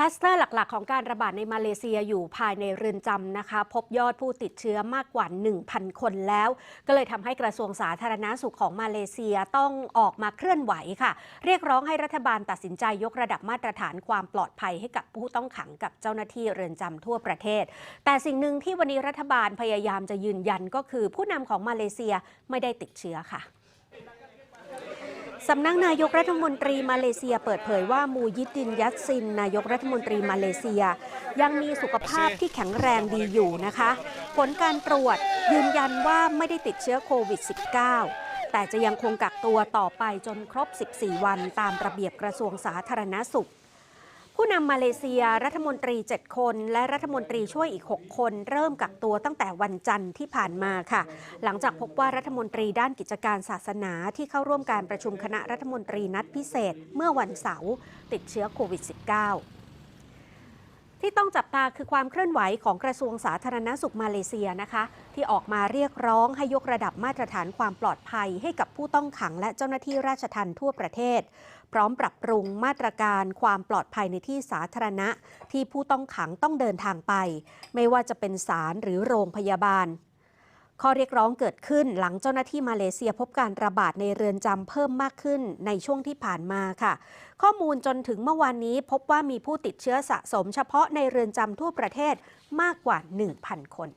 คลัสเตอร์หลัก ๆ ของการระบาดในมาเลเซียอยู่ภายในเรือนจำนะคะ พบยอดผู้ติดเชื้อมากกว่า 1,000 คนแล้ว ก็เลยทำให้กระทรวงสาธารณาสุขของมาเลเซียต้องออกมาเคลื่อนไหวค่ะ เรียกร้องให้รัฐบาลตัดสินใจยกระดับมาตรฐานความปลอดภัยให้กับผู้ต้องขังกับเจ้าหน้าที่เรือนจำทั่วประเทศ แต่สิ่งหนึ่งที่วันนี้รัฐบาลพยายามจะยืนยันก็คือ ผู้นำของมาเลเซียไม่ได้ติดเชื้อค่ะ สำนักนายกรัฐมนตรีมาเลเซียเปิดเผยว่ามูยิดดินยัตซิน นายกรัฐมนตรีมาเลเซีย ยังมีสุขภาพที่แข็งแรงดีอยู่นะคะ ผลการตรวจยืนยันว่าไม่ได้ติดเชื้อโควิด -19 แต่จะยังคงกักตัวต่อไปจนครบ 14 วันตามระเบียบกระทรวงสาธารณสุข ผู้นำมาเลเซียรัฐมนตรี 7 คน และรัฐมนตรีช่วยอีก 6 คน เริ่มกักตัวตั้งแต่วันจันทร์ที่ผ่านมาค่ะ หลังจากพบว่ารัฐมนตรีด้านกิจการศาสนาที่เข้าร่วมการประชุมคณะรัฐมนตรีนัดพิเศษเมื่อวันเสาร์ติดเชื้อโควิด -19 ที่ต้องจับตาคือความเคลื่อนไหวของกระทรวงสาธารณสุขมาเลเซียนะคะ ที่ออกมาเรียกร้องให้ยกระดับมาตรฐานความปลอดภัย ให้กับผู้ต้องขังและเจ้าหน้าที่ราชทัณฑ์ทั่วประเทศ พร้อมปรับปรุงมาตรการความปลอดภัยในที่สาธารณะ ที่ผู้ต้องขังต้องเดินทางไป ไม่ว่าจะเป็นศาลหรือโรงพยาบาล ข้อเรียกร้องเกิดขึ้นหลังเจ้าหน้าที่มาเลเซียพบการระบาดในเรือนจำเพิ่มมากขึ้นในช่วงที่ผ่านมาค่ะ ข้อมูลจนถึงเมื่อวานนี้พบว่ามีผู้ติดเชื้อสะสมเฉพาะในเรือนจำทั่วประเทศมากกว่า 1,000 คน